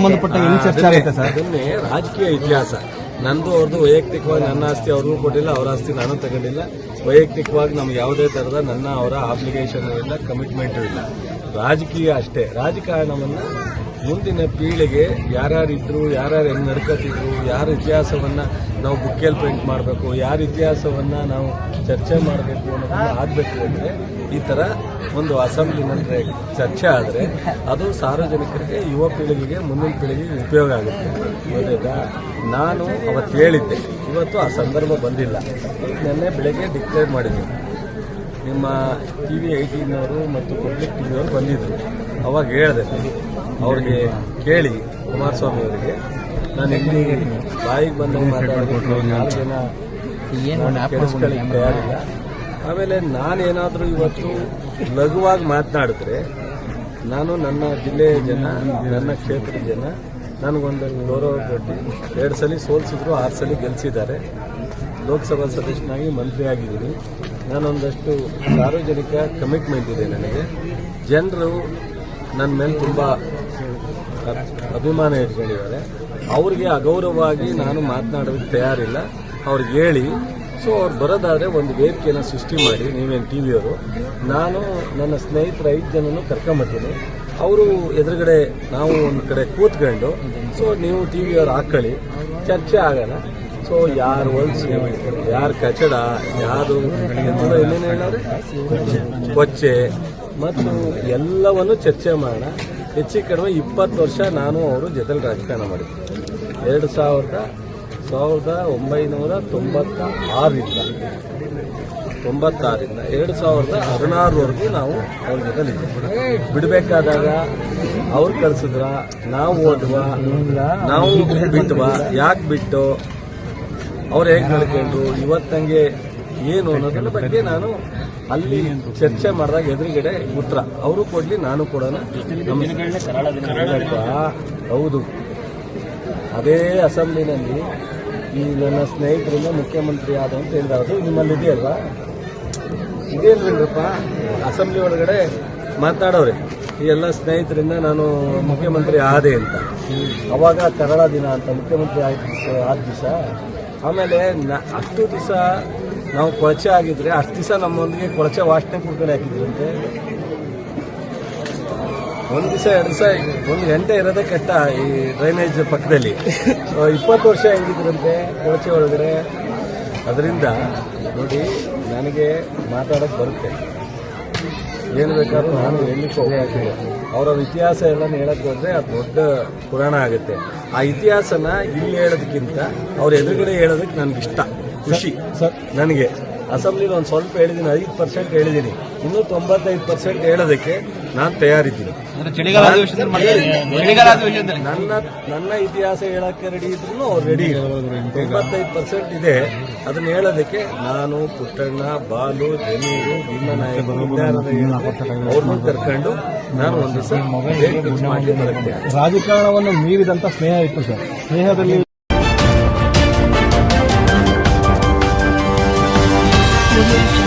ಸಂಬಂಧಪಟ್ಟ ಹೆಂಗ್ ಚರ್ಚೆ ಆಗುತ್ತೆ ಸರ್? ಅದನ್ನೇ ರಾಜಕೀಯ ಇತಿಹಾಸ. ನಂದು ಅವ್ರದ್ದು ವೈಯಕ್ತಿಕವಾಗಿ ನನ್ನ ಆಸ್ತಿ ಅವ್ರಿಗೂ ಕೊಟ್ಟಿಲ್ಲ ಅವರ ಆಸ್ತಿ ನಾನು ತಗೊಂಡಿಲ್ಲ. ವೈಯಕ್ತಿಕವಾಗಿ ನಮ್ಗೆ ಯಾವುದೇ ತರದ ನನ್ನ ಅವರ ಆಬ್ಲಿಗೇಷನ್ ಇಲ್ಲ ಕಮಿಟ್ಮೆಂಟ್ ಇಲ್ಲ. ರಾಜಕೀಯ ಅಷ್ಟೇ. ರಾಜಕಾರಣವನ್ನ ಮುಂದಿನ ಪೀಳಿಗೆ ಯಾರ್ಯಾರಿದ್ರು, ಯಾರ್ಯಾರು ಹೆಂಗೆ ನಡ್ಕೋತಿದ್ರು, ಯಾರ ಇತಿಹಾಸವನ್ನ ನಾವು ಬುಕ್ಕಲ್ಲಿ ಪ್ರಿಂಟ್ ಮಾಡಬೇಕು, ಯಾರ ಇತಿಹಾಸವನ್ನ ನಾವು ಚರ್ಚೆ ಮಾಡಬೇಕು ಅನ್ನೋದನ್ನ ಆಗಬೇಕು ಅಂದರೆ ಈ ಥರ ಒಂದು ಅಸೆಂಬ್ಲಿನಲ್ಲಿ ಚರ್ಚೆ ಆದರೆ ಅದು ಸಾರ್ವಜನಿಕರಿಗೆ, ಯುವ ಪೀಳಿಗೆಗೆ, ಮುಂದಿನ ಪೀಳಿಗೆಗೆ ಉಪಯೋಗ ಆಗುತ್ತೆ. ಗೊತ್ತಾಯ್ತಾ ನಾನು ಅವತ್ತು ಹೇಳಿದ್ದೆ. ಇವತ್ತು ಆ ಸಂದರ್ಭ ಬಂದಿಲ್ಲ. ನಿನ್ನೆ ಬೆಳಗ್ಗೆ ಡಿಕ್ಲೇರ್ ಮಾಡಿದ್ದೀನಿ ನಿಮ್ಮ ಟಿ ವಿ ಏಯ್ಟೀನವರು ಮತ್ತು ಪಬ್ಲಿಕ್ ಟಿ ವಿಯವರು ಬಂದಿದ್ದರು ಅವಾಗ ಹೇಳಿದೆ. ಅವ್ರಿಗೆ ಕೇಳಿ ಕುಮಾರಸ್ವಾಮಿ ಅವರಿಗೆ ನಾನು ಇಲ್ಲಿ ಬಾಯಿಗೆ ಬಂದು ಮಾತಾಡಬೇಕು ನಾಲ್ಕು ಜನ ಕೆಡಿಸ್ಕೊಳ್ಳಿಕ್ಕೆ ತಯಾರಿಲ್ಲ. ಆಮೇಲೆ ನಾನೇನಾದರೂ ಇವತ್ತು ಲಘುವಾಗಿ ಮಾತನಾಡಿದ್ರೆ ನಾನು ನನ್ನ ಜಿಲ್ಲೆಯ ಜನ ನನ್ನ ಕ್ಷೇತ್ರದ ಜನ ನನಗೊಂದು ಗೌರವ ಕೊಟ್ಟು ಎರಡು ಸಲ ಸೋಲಿಸಿದ್ರು ಆರು ಸಲ ಗೆಲ್ಲಿಸಿದ್ದಾರೆ ಲೋಕಸಭಾ ಸದಸ್ಯನಾಗಿ ಮಂತ್ರಿ ಆಗಿದ್ದೀನಿ. ನಾನೊಂದಷ್ಟು ಸಾರ್ವಜನಿಕ ಕಮಿಟ್ಮೆಂಟ್ ಇದೆ ನನಗೆ. ಜನರು ನನ್ನ ಮೇಲೆ ತುಂಬ ಅಭಿಮಾನ ಇಟ್ಕೊಂಡಿದ್ದಾರೆ. ಅವ್ರಿಗೆ ಅಗೌರವವಾಗಿ ನಾನು ಮಾತನಾಡೋದಕ್ಕೆ ತಯಾರಿಲ್ಲ. ಅವ್ರಿಗೆ ಹೇಳಿ. ಸೊ ಅವ್ರು ಬರೋದಾದ್ರೆ ಒಂದು ವೇದಿಕೆಯನ್ನು ಸೃಷ್ಟಿ ಮಾಡಿ. ನೀವೇನು ಟಿ ವಿಯವರು ನಾನು ನನ್ನ ಸ್ನೇಹಿತರ ಐದು ಜನನು ಕರ್ಕೊಂಬರ್ತೀನಿ. ಅವರು ಎದುರುಗಡೆ ನಾವು ಒಂದು ಕಡೆ ಕೂತ್ಕೊಂಡು. ಸೊ ನೀವು ಟಿ ವಿಯವ್ರು ಹಾಕ್ಕೊಳ್ಳಿ ಚರ್ಚೆ ಆಗೋಣ. ಸೊ ಯಾರು ಹೊಲ್ಸು, ಯಾರು ಕಚಡ, ಯಾರು ಏನೇನು ಹೇಳೋರೆ ಕೊಚ್ಚೆ. ಮತ್ತು ಎಲ್ಲವನ್ನು ಚರ್ಚೆ ಮಾಡೋಣ. ಹೆಚ್ಚು ಕಡಿಮೆ ಇಪ್ಪತ್ತು ವರ್ಷ ನಾನು ಅವರು ಜೊತೆಲಿ ರಾಜಕಾರಣ ಮಾಡಿದ್ದೆ. ಎರಡು ಸಾವಿರದ ಸಾವಿರದ ಒಂಬೈನೂರ ತೊಂಬತ್ತ ಆರರಿಂದ ತೊಂಬತ್ತಾರರಿಂದ. ಎರಡು ಸಾವಿರದ ಹದಿನಾರವರೆಗೂ ನಾವು ಅವ್ರ ಜೊತೆಲಿದ್ವಿ ಬಿಡಬೇಕಾದಾಗ ಅವ್ರು ಕಳಿಸಿದ್ರ ನಾವು ಓದುವ, ನಾವು ಬಿಟ್ಟುವ ಯಾಕೆ ಬಿಟ್ಟು? ಅವ್ರು ಹೇಗೆ ನಡ್ಕೊಂಡ್ರು ಇವತ್ತಂಗೆ ಏನು ಅನ್ನೋದ್ರ ಬಗ್ಗೆ ನಾನು ಅಲ್ಲಿ ಚರ್ಚೆ ಮಾಡಿದಾಗ ಎದುರುಗಡೆ ಉತ್ತರ ಅವರು ಕೊಡ್ಲಿ, ನಾನು ಕೊಡೋಣ. ಹೌದು. ಅದೇ ಅಸೆಂಬ್ಲಿನಲ್ಲಿ ಈ ನನ್ನ ಸ್ನೇಹಿತರಿಂದ ಮುಖ್ಯಮಂತ್ರಿ ಆದ ಅಂತ ಹೇಳಿದ ಅದು ನಿಮ್ಮಲ್ಲಿ ಇದೆಯಲ್ವಾ ಇದೇನ್ರಿಪ್ಪ ಅಸೆಂಬ್ಲಿ ಒಳಗಡೆ ಮಾತಾಡೋರೆ ಈ ಎಲ್ಲ ಸ್ನೇಹಿತರಿಂದ ನಾನು ಮುಖ್ಯಮಂತ್ರಿ ಆದೆ ಅಂತ. ಅವಾಗ ಕರಾಳ ದಿನ ಅಂತ ಮುಖ್ಯಮಂತ್ರಿ ದಿವಸ, ಆದ ದಿವಸ. ಆಮೇಲೆ ಅಷ್ಟು ದಿವಸ ನಾವು ಕೊಳಚೆ ಆಗಿದ್ರೆ ಅಷ್ಟು ದಿವಸ ನಮ್ಮೊಂದಿಗೆ ಕೊಳಚೆ ವಾಸನೆ ಕುಡ್ಕೊಂಡು ಹಾಕಿದ್ರಂತೆ. ಒಂದು ದಿವಸ, ಎರಡು ದಿವಸ, ಒಂದು ಗಂಟೆ ಇರೋದೇ ಕೆಟ್ಟ ಈ ಡ್ರೈನೇಜ್ ಪಕ್ಕದಲ್ಲಿ. ಇಪ್ಪತ್ತು ವರ್ಷ ಹೆಂಗಿದ್ರಂತೆ ಕೊಳಚೆ ಒಳಗಡೆ. ಅದರಿಂದ ನೋಡಿ, ನನಗೆ ಮಾತಾಡೋಕೆ ಬರುತ್ತೆ. ಏನು ಬೇಕಾದ್ರೂ ನಾನು ಹೇಳಲಿಕ್ಕೆ ಹಾಕಿದೆ ಅವರ ಇತಿಹಾಸ ಎಲ್ಲ ಹೇಳಕ್ಕೆ ಹೋದರೆ ಅದು ದೊಡ್ಡ ಪುರಾಣ ಆಗುತ್ತೆ. ಆ ಇತಿಹಾಸನ ಇಲ್ಲಿ ಹೇಳೋದಕ್ಕಿಂತ ಅವ್ರ ಎದುರುಗಡೆ ಹೇಳೋದಕ್ಕೆ ನನಗಿಷ್ಟ. ಖುಷಿ. ಸರ್ ನನಗೆ. ಅಸೆಂಬ್ಲಿಲಿ ಒಂದು ಸ್ವಲ್ಪ ಹೇಳಿದ್ದೀನಿ ಐದು ಪರ್ಸೆಂಟ್ ಹೇಳಿದ್ದೀನಿ. ಇನ್ನೂ ತೊಂಬತ್ತೈದು ಪರ್ಸೆಂಟ್ ಹೇಳೋದಕ್ಕೆ ನಾನು ತಯಾರಿದ್ದೀನಿ. ನನ್ನ ನನ್ನ ಇತಿಹಾಸ ಹೇಳಕ್ಕೆ ರೆಡಿ ಇದ್ರು ಅವ್ರು ರೆಡಿ ತೊಂಬತ್ತೈದು ಪರ್ಸೆಂಟ್ ಇದೆ. ಅದನ್ನ ಹೇಳೋದಕ್ಕೆ ನಾನು ಪುಟ್ಟಣ್ಣ ಬಾಲು ಜಮೀರು ಭೀಮನಾಯಕರು ಅವ್ರನ್ನ ಕರ್ಕೊಂಡು ನಾನು ಒಂದು ದಿವಸ ಮಾಡಿ ಬರುತ್ತೆ ರಾಜಕಾರಣವನ್ನು ಮೀರಿದಂತ ಸ್ನೇಹ ಇತ್ತು ಸರ್. ಸ್ನೇಹದಲ್ಲಿ Absolute